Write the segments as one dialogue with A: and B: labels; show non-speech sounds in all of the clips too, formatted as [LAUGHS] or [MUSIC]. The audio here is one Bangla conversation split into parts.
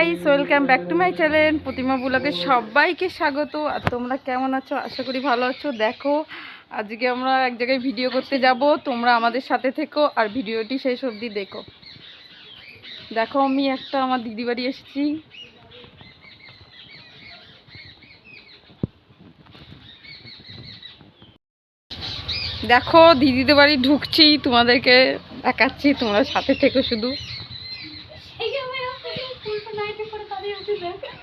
A: Guys welcome back to my channel Pratima ব্লগে সবাইকে স্বাগত। আর তোমরা কেমন আছো? আশা করি ভালো আছো। দেখো, আজকে আমরা এক জায়গায় ভিডিও করতে যাব। তোমরা আমাদের সাথে থেকো আর ভিডিওটি শেষ অবধি দেখো। দেখো, আমি একটা আমার দিদি বাড়ি এসেছি। দেখো, দিদিদের বাড়ি ঢুকছি, তোমাদেরকে দেখাচ্ছি, তোমরা সাথে থেকো শুধু।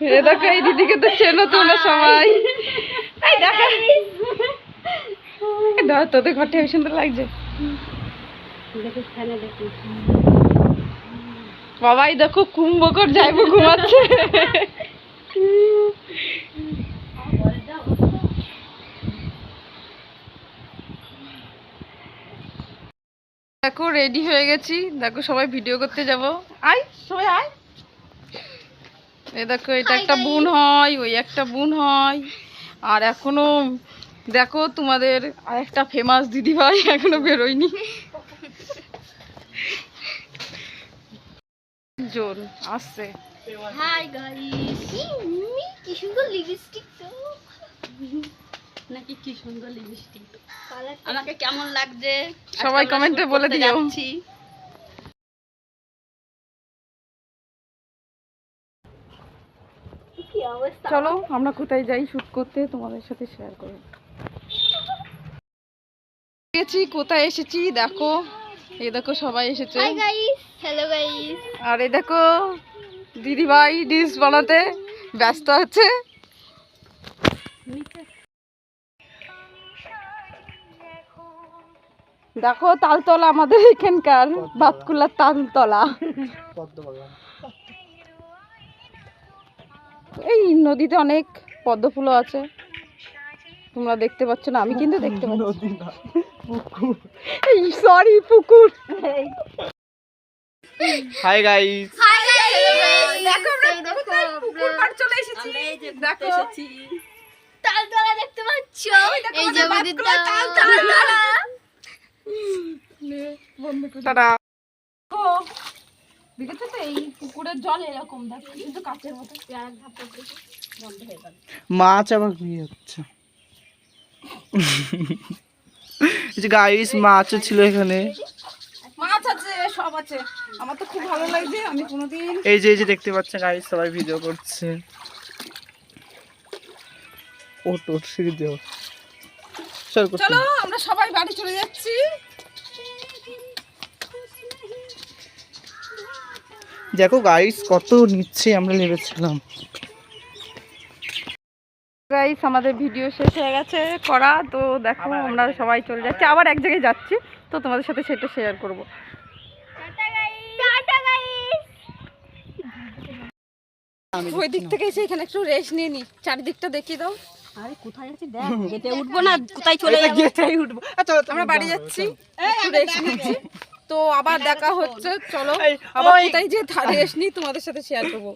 A: এ দেখো এই দিদিকে তো চেনো তোমরা সবাই। এই দেখো। এই তোদের ঘরটা হেবি সুন্দর লাগছে। বাবাই দেখো কুম্ভকর যাইবো ঘুমাচ্ছে। দেখো রেডি হয়ে গেছি। দেখো সবাই ভিডিও করতে যাব। আয় সবাই আয়। এ দেখো এটা একটা বোন হয় ওই একটা বোন হয়। আর এখনও দেখো তোমাদের আর একটা ফেমাস দিদি ভাই এখনও বেরোয়নি। জোর আসছে।
B: হাই কি সুন্দর লিপস্টিক তো।
C: নাকি কি সুন্দর লিপস্টিক আমাকে কেমন লাগছে?
A: সবাই কমেন্টে বলে দিও। চলো আমরা কোথায় যাই শুট করতে তোমাদের সাথে শেয়ার করব গেছি কোথায় এসেছি? দেখো এই দেখো সবাই এসেছে।
B: হাই গাইস হ্যালো গাইস
A: আর এই দেখো দিদি ভাই ডিশ বানাতে ব্যস্ত আছে। দেখো তালতলা আমাদের এখানকার বাতকুলার তালতলা। এই নদীতে অনেক পদ্ম ফুলও আছে। তোমরা দেখতে পাচ্ছ না আমি কিন্তু দেখতে পাচ্ছি। এই সরি পুকুর।
D: হাই গাইস
A: দেখো আমরা কোথায়? পুকুর পাড় চলে এসেছি।
C: এই যে
A: দেখো।
C: এসেছি।
B: তালতলা দেখতে পাচ্ছ। এই যে
A: তালতলা। দেখেছ তো এই পুকুরের জল এরকম দেখো কিন্তু কাচের মতো পেয়ারা ধাপে বন্ধ হয়ে গেল
D: মাছ আবার যে গাইস মাছও ছিল এখানে।
A: মাছ আছে সব আছে। আমার তো খুব ভালো লাগছে আমি কোনোদিন
D: এই যে এই যে দেখতে পাচ্ছেন গাইস সবাই ভিডিও করছে। ও তোর সিঁড়ি দেও চল
A: চলো আমরা সবাই বাড়ি চলে যাচ্ছি।
D: দেখো গাইস কত নিচ্ছে আমরা নেমেছিলাম
A: গাইস আমাদের ভিডিও শেষ হয়ে গেছে করা তো দেখো আমরা সবাই চলে যাচ্ছি। আবার এক জায়গায় যাচ্ছি তো তোমাদের সাথে সেটা শেয়ার করব। ওই দিক থেকে এসে এখানে একটু রেস্ট নিয়ে নি। চারিদিকটা দেখিয়ে দাও।
C: আরে কোথায় আছি দেখ [LAUGHS] গেটে উঠবো না কোথায় চলে যাব?
D: গেটাই উঠবো। আচ্ছা
A: আমরা বাড়ি যাচ্ছি। একটু রেস্ট নিচ্ছি। [LAUGHS] [LAUGHS] তো আবার দেখা হচ্ছে চলো। আবার। কোথায় যে ধারে এসনি তোমাদের সাথে শেয়ার করব।